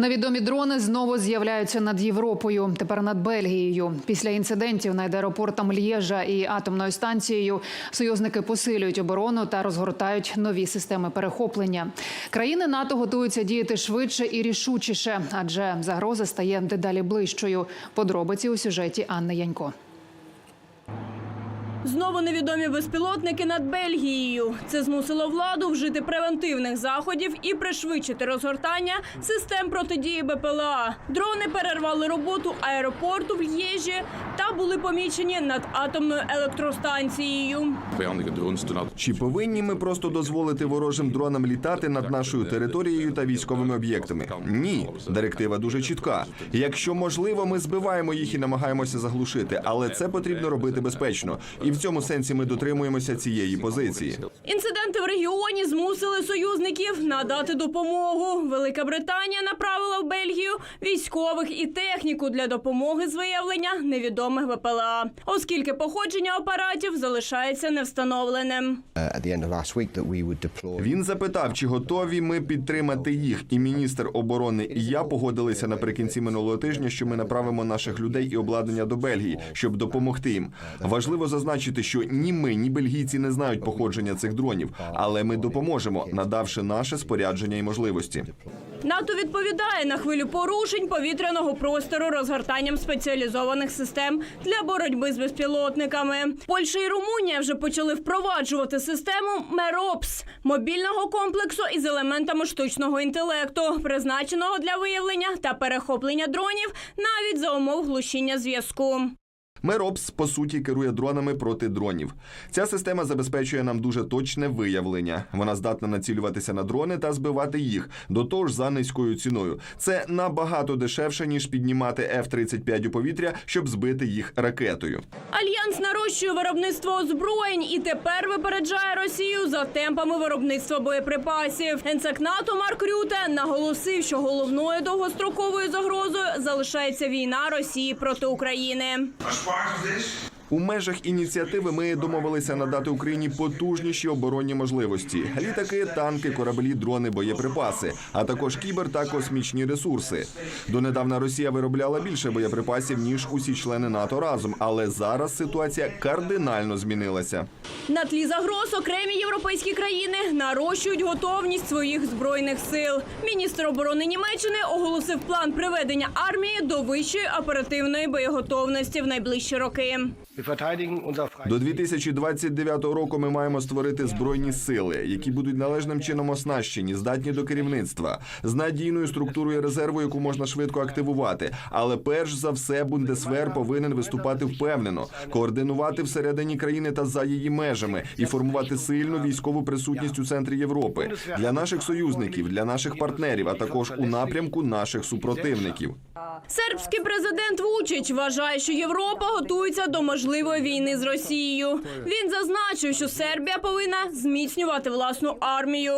Невідомі дрони знову з'являються над Європою. Тепер над Бельгією. Після інцидентів над аеропортом Л'єжа і атомною станцією союзники посилюють оборону та розгортають нові системи перехоплення. Країни НАТО готуються діяти швидше і рішучіше, адже загроза стає дедалі ближчою. Подробиці у сюжеті Анни Янько. Знову невідомі безпілотники над Бельгією. Це змусило владу вжити превентивних заходів і пришвидшити розгортання систем протидії БПЛА. Дрони перервали роботу аеропорту в Л'єжі та були помічені над атомною електростанцією. Чи повинні ми просто дозволити ворожим дронам літати над нашою територією та військовими об'єктами? Ні, директива дуже чітка. Якщо можливо, ми збиваємо їх і намагаємося заглушити, але це потрібно робити безпечно. І в цьому сенсі ми дотримуємося цієї позиції. Інциденти в регіоні змусили союзників надати допомогу. Велика Британія направила в Бельгію військових і техніку для допомоги з виявлення невідомих ВПЛА, оскільки походження апаратів залишається невстановленим. deploy. Він запитав, чи готові ми підтримати їх. І міністр оборони і я погодилися наприкінці минулого тижня, що ми направимо наших людей і обладнання до Бельгії, щоб допомогти їм. Важливо зазначити, що ні ми, ні бельгійці не знають походження цих дронів, але ми допоможемо, надавши наше спорядження і можливості. НАТО відповідає на хвилю порушень повітряного простору розгортанням спеціалізованих систем для боротьби з безпілотниками. Польща і Румунія вже почали впроваджувати систему МЕРОПС мобільного комплексу із елементами штучного інтелекту, призначеного для виявлення та перехоплення дронів навіть за умов глушіння зв'язку. Меропс по суті керує дронами проти дронів. Ця система забезпечує нам дуже точне виявлення. Вона здатна націлюватися на дрони та збивати їх до того ж за низькою ціною. Це набагато дешевше ніж піднімати F-35 у повітря, щоб збити їх ракетою. Альянс нарощує виробництво озброєнь і тепер випереджає Росію за темпами виробництва боєприпасів. Генсек НАТО Марк Рюте наголосив, що головною довгостроковою загрозою залишається війна Росії проти України. parts of this? У межах ініціативи ми домовилися надати Україні потужніші оборонні можливості: літаки, танки, кораблі, дрони, боєприпаси, а також кібер та космічні ресурси. Донедавна Росія виробляла більше боєприпасів ніж усі члени НАТО разом, але зараз ситуація кардинально змінилася. На тлі загроз окремі європейські країни нарощують готовність своїх збройних сил. Міністр оборони Німеччини оголосив план приведення армії до вищої оперативної боєготовності в найближчі роки. До 2029 року ми маємо створити збройні сили, які будуть належним чином оснащені, здатні до керівництва, з надійною структурою резерву, яку можна швидко активувати. Але перш за все Бундесвер повинен виступати впевнено, координувати всередині країни та за її межами і формувати сильну військову присутність у центрі Європи для наших союзників, для наших партнерів, а також у напрямку наших супротивників. Сербський президент Вучич вважає, що Європа готується до можливої війни з Росією. Він зазначив, що Сербія повинна зміцнювати власну армію.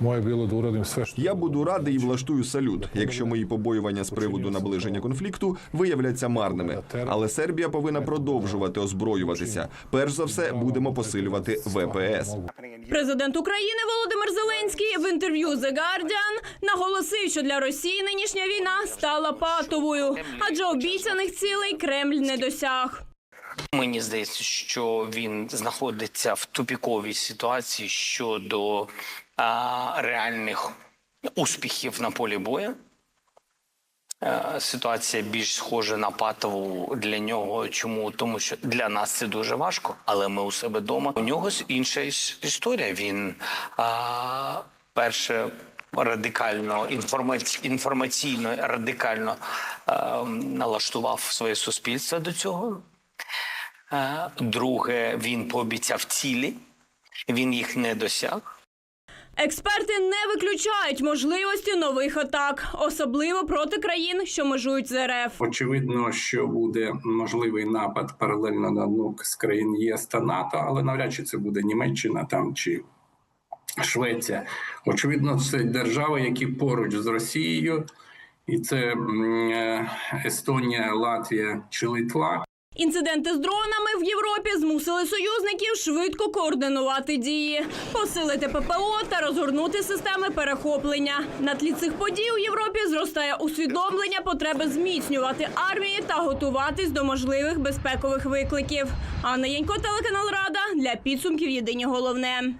Моє біло Я буду радий і влаштую салют, якщо мої побоювання з приводу наближення конфлікту виявляться марними. Але Сербія повинна продовжувати озброюватися. Перш за все, будемо посилювати ВПС. Президент України Володимир Зеленський в інтерв'ю The Guardian наголосив, що для Росії нинішня війна стала патовою, адже обіцяних цілей Кремль не досяг. Мені здається, що він знаходиться в тупіковій ситуації щодо а, реальних успіхів на полі бою. Е, Ситуація більш схожа на патову для нього. Чому? Тому що для нас це дуже важко, але ми у себе вдома. У нього інша історія. Він а, перше радикально інформаці, інформаційно радикально а, налаштував своє суспільство до цього. Е, Друге, він пообіцяв цілі, він їх не досяг. Експерти не виключають можливості нових атак, особливо проти країн, що межують з РФ. Очевидно, що буде можливий напад паралельно на одну з країн ЄС та НАТО, але навряд чи це буде Німеччина там чи Швеція. Очевидно, це держави, які поруч з Росією, і це е, Естонія, Латвія чи Литва. Інциденти з дронами в Європі змусили союзників швидко координувати дії, посилити ППО та розгорнути системи перехоплення. На тлі цих подій у Європі зростає усвідомлення потреби зміцнювати армії та готуватись до можливих безпекових викликів. Анна Янько, телеканал Рада для підсумків Єдині головне.